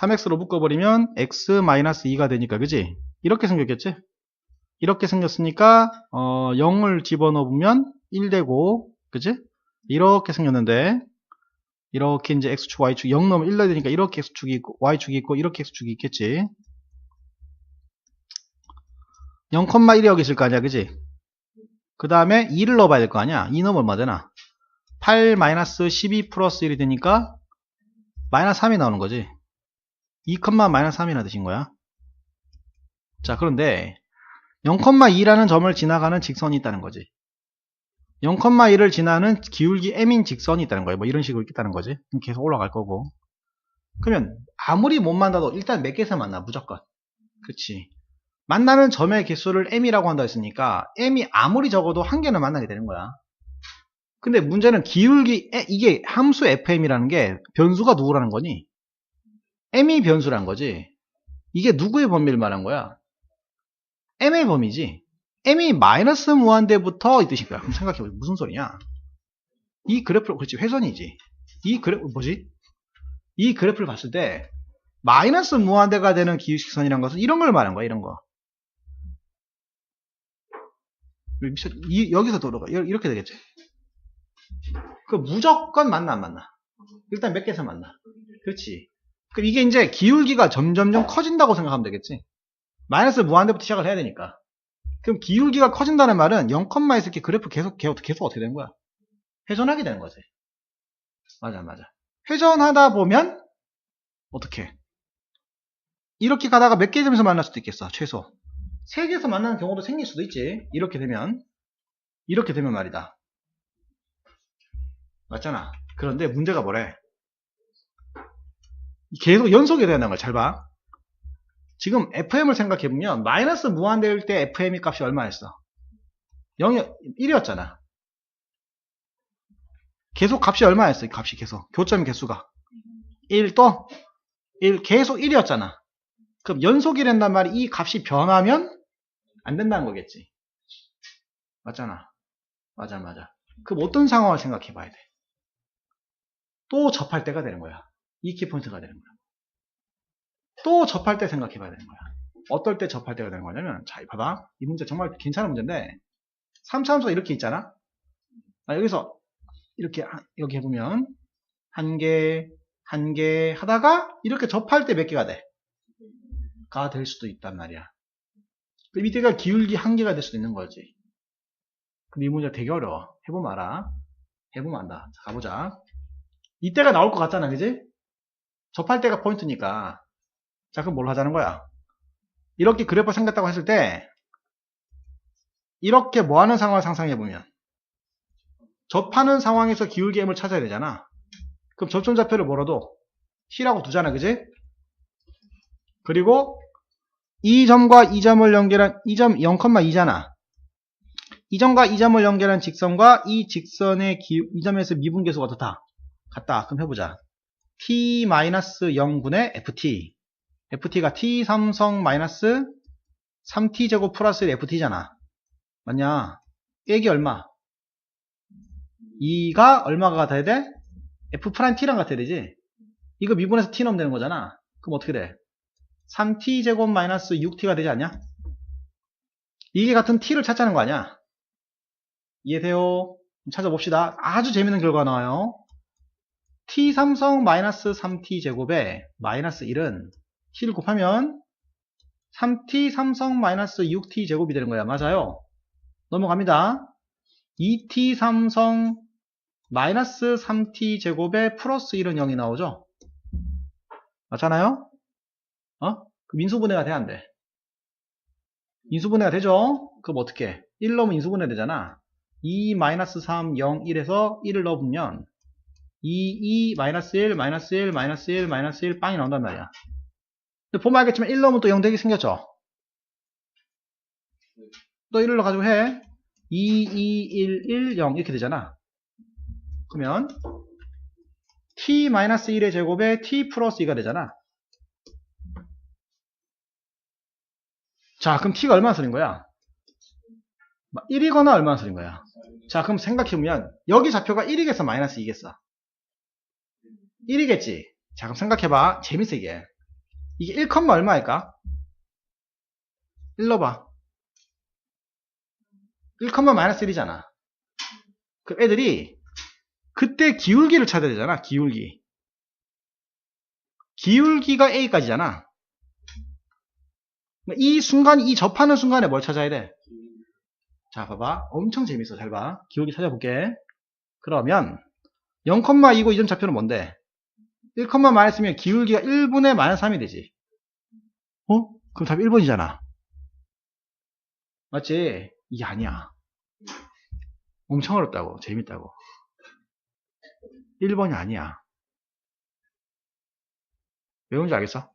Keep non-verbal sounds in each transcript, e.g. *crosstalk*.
3x로 묶어버리면 x-2가 되니까 그지? 이렇게 생겼겠지? 이렇게 생겼으니까 어, 0을 집어넣으면 1 되고 그지? 이렇게 생겼는데 이렇게 이제 x축 y축 0 넣으면 1 넣어야 되니까 이렇게 x축이 있고 y축이 있고 이렇게 x축이 있겠지 0,1이 여기 있을 거 아니야 그지? 그 다음에 2를 넣어봐야 될 거 아니야 2 넣으면 얼마 되나 8 마이너스 12 플러스 1이 되니까 마이너스 3이 나오는 거지 2, 마이너스 3이나 되신 거야? 자 그런데 0,2라는 점을 지나가는 직선이 있다는 거지. 0,1을 지나는 기울기 m인 직선이 있다는 거예요 뭐 이런 식으로 있다는 거지. 계속 올라갈 거고. 그러면 아무리 못 만나도 일단 몇 개에서 만나? 무조건. 그치. 만나는 점의 개수를 m이라고 한다 했으니까 m이 아무리 적어도 한 개는 만나게 되는 거야. 근데 문제는 기울기 에, 이게 함수 fm이라는 게 변수가 누구라는 거니 m이 변수란 거지. 이게 누구의 범위를 말한 거야? M의 범위지. M이 마이너스 무한대부터 이 뜻인 거야. 그럼 생각해보자. 무슨 소리냐? 이 그래프를 그렇지 회선이지. 이 그래프 뭐지? 이 그래프를 봤을 때 마이너스 무한대가 되는 기울식선이란 것은 이런 걸 말한 거야 이런 거. 이, 여기서 돌아가. 이렇게 되겠지? 그 무조건 만나 안 만나? 일단 몇 개에서 만나? 그렇지 그럼 이게 이제 기울기가 점점점 커진다고 생각하면 되겠지? 마이너스 무한대부터 시작을 해야 되니까. 그럼 기울기가 커진다는 말은 0, 있을 게 그래프 계속 계속 계속 어떻게 되는 거야? 회전하게 되는 거지. 맞아 맞아. 회전하다 보면 어떻게 이렇게 가다가 몇 개 점에서 만날 수도 있겠어 최소. 3개에서 만나는 경우도 생길 수도 있지. 이렇게 되면. 이렇게 되면 말이다. 맞잖아. 그런데 문제가 뭐래 계속 연속이 되는 걸 잘 봐. 지금 FM을 생각해보면 마이너스 무한대일 때 FM의 값이 얼마였어? 0이 1이었잖아. 계속 값이 얼마였어? 이 값이 계속. 교점 개수가. 1 또? 1 계속 1이었잖아. 그럼 연속이 된단 말이 이 값이 변하면 안 된다는 거겠지. 맞잖아. 맞아 맞아. 그럼 어떤 상황을 생각해 봐야 돼? 또 접할 때가 되는 거야. 이 키포인트가 되는 거야. 또 접할 때 생각해 봐야 되는 거야. 어떨 때 접할 때가 되는 거냐면, 자, 봐봐. 이 문제 정말 괜찮은 문제인데, 3차 함수가 이렇게 있잖아? 아, 여기서, 이렇게, 여기 해보면, 한 개, 한 개 하다가, 이렇게 접할 때 몇 개가 돼? 가 될 수도 있단 말이야. 그 밑에가 기울기 한 개가 될 수도 있는 거지. 근데 이 문제가 되게 어려워. 해보면 알아. 해보면 안다. 자, 가보자. 이때가 나올 것 같잖아, 그지? 접할 때가 포인트니까. 자, 그럼 뭘 하자는 거야? 이렇게 그래프 생겼다고 했을 때, 이렇게 뭐 하는 상황을 상상해보면, 접하는 상황에서 기울기 m을 찾아야 되잖아. 그럼 접점좌표를 뭐라도 t라고 두잖아, 그지? 그리고 이 점과 이 점을 연결한, 이점 0,2잖아. 이 점과 이 점을 연결한 직선과 이 직선의 기, 이 점에서 미분계수가 어떻다? 같다. 그럼 해보자. T-0분의 ft ft가 t 삼성 마이너스 3t제곱 플러스 ft잖아. 맞냐? 액이 얼마? 2가 얼마가 같아야 돼? f 프라임 t랑 같아야 되지. 이거 미분해서 t 넣으면 되는 거잖아. 그럼 어떻게 돼? 3t제곱 마이너스 6t가 되지 않냐? 이게 같은 t를 찾자는 거 아니야? 이해돼요? 찾아봅시다. 아주 재밌는 결과가 나와요 t 삼성 마이너스 3t 제곱에 마이너스 1은 t를 곱하면 3t 삼성 마이너스 6t 제곱이 되는 거야. 맞아요. 넘어갑니다. 2t 삼성 마이너스 3t 제곱에 플러스 1은 0이 나오죠. 맞잖아요? 어? 그 인수분해가 돼야 안 돼? 인수분해가 되죠? 그럼 어떻게? 1 넣으면 인수분해 되잖아. 2 마이너스 3 0 1에서 1을 넣어보면 2, 2, 마이너스 1, 마이너스 1, 마이너스 1, 마이너스 1, 빵이 나온단 말이야. 근데 보면 알겠지만 1 넣으면 또0 되게 생겼죠? 또 1을 넣어가지고 해. 2, 2, 1, 1, 0 이렇게 되잖아. 그러면 t-1의 제곱에 t 플러스 2가 되잖아. 자, 그럼 t가 얼마나 소린 거야? 1이거나 얼마나 소린 거야? 자, 그럼 생각해보면 여기 좌표가 1이겠어, 마이너스 2겠어? 1이겠지? 자, 그럼 생각해봐. 재밌어, 이게. 이게 1, 얼마일까? 1 넣어봐. 1, 마이너스 1이잖아. 그 애들이 그때 기울기를 찾아야 되잖아. 기울기. 기울기가 A까지잖아. 이 순간, 이 접하는 순간에 뭘 찾아야 돼? 자, 봐봐. 엄청 재밌어. 잘 봐. 기울기 찾아볼게. 그러면 0,2고 이점 좌표는 뭔데? 1, 마이너스면 기울기가 1분의 마이너스 3이 되지. 어? 그럼 답이 1번이잖아. 맞지? 이게 아니야. 엄청 어렵다고. 재밌다고. 1번이 아니야. 왜 그런지 알겠어?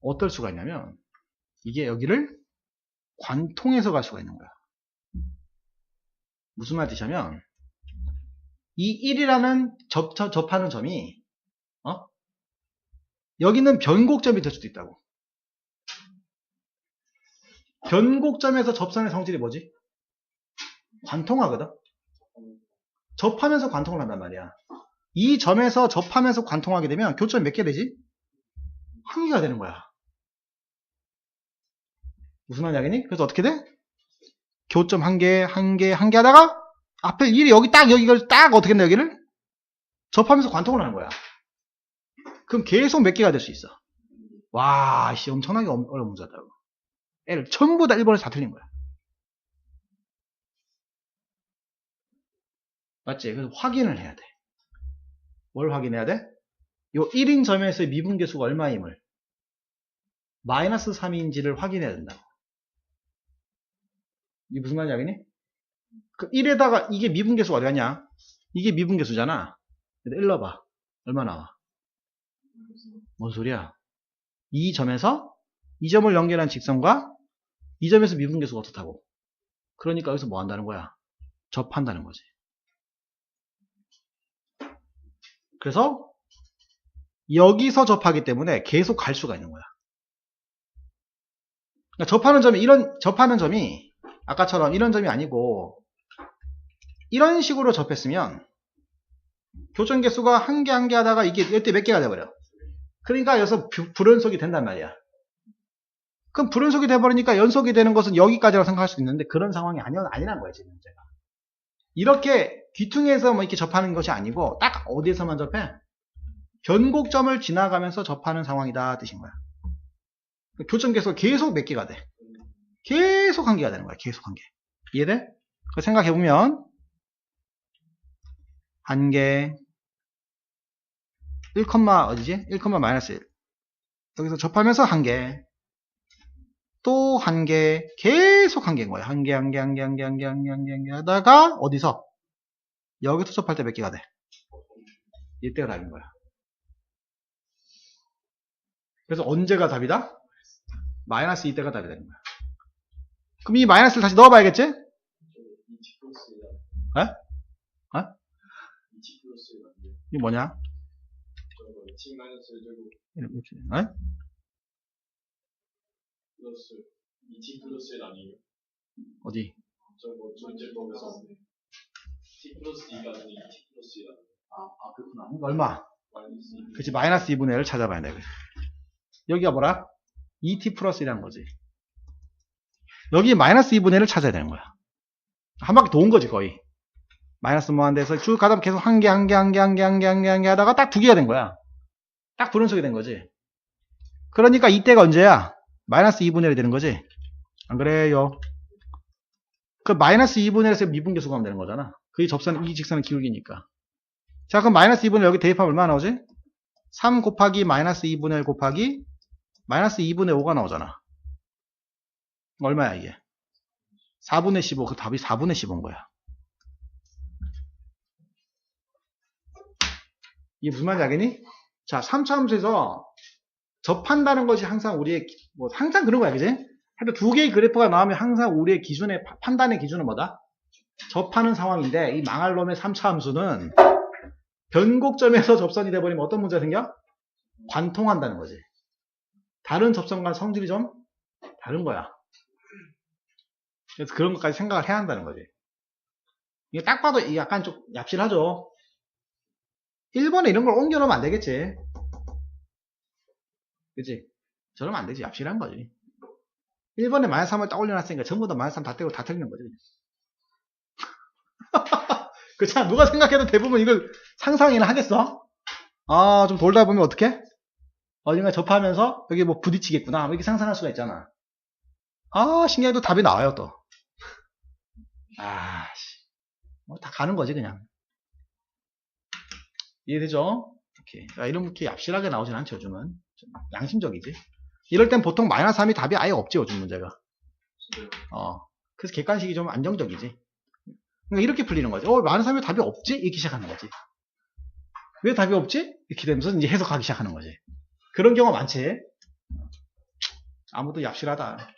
어떨 수가 있냐면 이게 여기를 관통해서 갈 수가 있는 거야. 무슨 말 뜻이냐면 이 1이라는 접, 접, 접 하는 점이 어? 여기는 변곡점이 될 수도 있다고. 변곡점에서 접선의 성질이 뭐지? 관통하거든. 접하면서 관통을 한단 말이야. 이 점에서 접하면서 관통하게 되면 교점이 몇 개 되지? 한 개가 되는 거야. 무슨 말이야겠니? 그래서 어떻게 돼? 교점 한 개, 한 개, 한 개 하다가 앞에 1이 여기 딱 여기를 딱 어떻게 했나 여기를? 접하면서 관통을 하는 거야. 그럼 계속 몇 개가 될 수 있어. 와, 씨, 엄청나게 어려운 문제다고. 애를 전부 다 1번에서 다 틀린 거야. 맞지? 그래서 확인을 해야 돼. 뭘 확인해야 돼? 요 1인 점에서의 미분계수가 얼마임을 마이너스 3인지를 확인해야 된다고. 이게 무슨 말인지 알겠니? 그 1에다가 이게 미분계수가 어디 갔냐? 이게 미분계수잖아. 1 넣어봐. 얼마 나와? 뭔 소리야? 이 점에서 이 점을 연결한 직선과 이 점에서 미분계수가 어떻다고? 그러니까 여기서 뭐 한다는 거야? 접한다는 거지. 그래서 여기서 접하기 때문에 계속 갈 수가 있는 거야. 그러니까 접하는 점이 이런 접하는 점이 아까처럼 이런 점이 아니고 이런 식으로 접했으면 교점 개수가 한 개 한 개 하다가 이게 이때 몇 개가 돼버려. 그러니까 여기서 불연속이 된단 말이야. 그럼 불연속이 돼버리니까 연속이 되는 것은 여기까지라고 생각할 수 있는데 그런 상황이 아니, 아니란 거야 지금 문제가. 이렇게 귀퉁이에서 뭐 이렇게 접하는 것이 아니고 딱 어디에서만 접해? 변곡점을 지나가면서 접하는 상황이다 뜻인 거야. 교점 개수가 계속 몇 개가 돼. 계속 한 개가 되는 거야. 계속 한 개. 이해돼? 그 생각해보면 한 개, 1, 어디지? 1, 마이너스 1. 여기서 접하면서 한 개, 또 한 개, 계속 한 개인 거야. 한 개, 한 개, 한 개, 한 개, 한 개, 한 개, 한 개, 한 개 하다가 어디서? 여기서 접할 때 몇 개가 돼? 이때가 답인 거야. 그래서 언제가 답이다? 마이너스 이때가 답이 되는 거야. 그럼 이 마이너스를 다시 넣어봐야겠지? 에? 에? 이게 뭐냐? 에? 어디? 저거 존재법에서 t 플러스 2가 아닌 t 플러스 1라 아, 그렇구나. 이거 얼마? 마이너스 2 그치, 마이너스 2분의 1을 찾아봐야 돼. 여기가 뭐라? 2t 플러스 1이라는 거지. 여기 마이너스 2분의 1을 찾아야 되는 거야. 한 바퀴 도운 거지, 거의. 마이너스 뭐한 데서 쭉 가다 계속 한 개, 한 개, 한 개, 한 개, 한 개, 한 개, 한 개 하다가 딱 두 개가 된 거야. 딱 불연속이 된 거지. 그러니까 이때가 언제야? 마이너스 2분의 1이 되는 거지. 안 그래요? 그 마이너스 2분의 1에서 미분계수가 하면 되는 거잖아. 그게 접선, 이 직선의 기울기니까. 자, 그럼 마이너스 2분의 1 여기 대입하면 얼마나 나오지? 3 곱하기 마이너스 2분의 1 곱하기 마이너스 2분의 5가 나오잖아. 얼마야 이게? 4분의 15. 그 답이 4분의 15인 거야. 이게 무슨 말인지 알겠니? 자, 3차 함수에서 접한다는 것이 항상 우리의, 기- 뭐, 항상 그런 거야, 그지? 하여튼 두 개의 그래프가 나오면 항상 우리의 기준의, 파- 판단의 기준은 뭐다? 접하는 상황인데, 이 망할 놈의 3차 함수는 변곡점에서 *laughs* 접선이 돼버리면 어떤 문제가 생겨? 관통한다는 거지. 다른 접선과 성질이 좀 다른 거야. 그래서 그런 것까지 생각을 해야 한다는 거지. 이게 딱 봐도 이 약간 좀 얍실하죠? 1번에 이런 걸 옮겨 놓으면 안 되겠지. 그치? 저러면 안 되지. 얍실한 거지. 1번에 마이너스 3을 딱 올려놨으니까 전부 다 마이너스 3 다 떼고 다 틀리는 거지. *laughs* 그렇잖아. 누가 생각해도 대부분 이걸 상상이나 하겠어? 아, 좀 돌다 보면 어떡해? 어딘가 접하면서 여기 뭐 부딪히겠구나. 뭐 이렇게 상상할 수가 있잖아. 아, 신기하게도 답이 나와요, 또. 아, 씨. 뭐 다 가는 거지, 그냥. 이해되죠? 이렇게. 자, 이런 게 얍실하게 나오진 않죠, 요즘은. 좀 양심적이지. 이럴 땐 보통 마이너스 3이 답이 아예 없지, 요즘 문제가. 어. 그래서 객관식이 좀 안정적이지. 그러니까 이렇게 풀리는 거지. 어, 많은 사람이 답이 없지? 이렇게 시작하는 거지. 왜 답이 없지? 이렇게 되면서 이제 해석하기 시작하는 거지. 그런 경우가 많지. 아무도 얍실하다.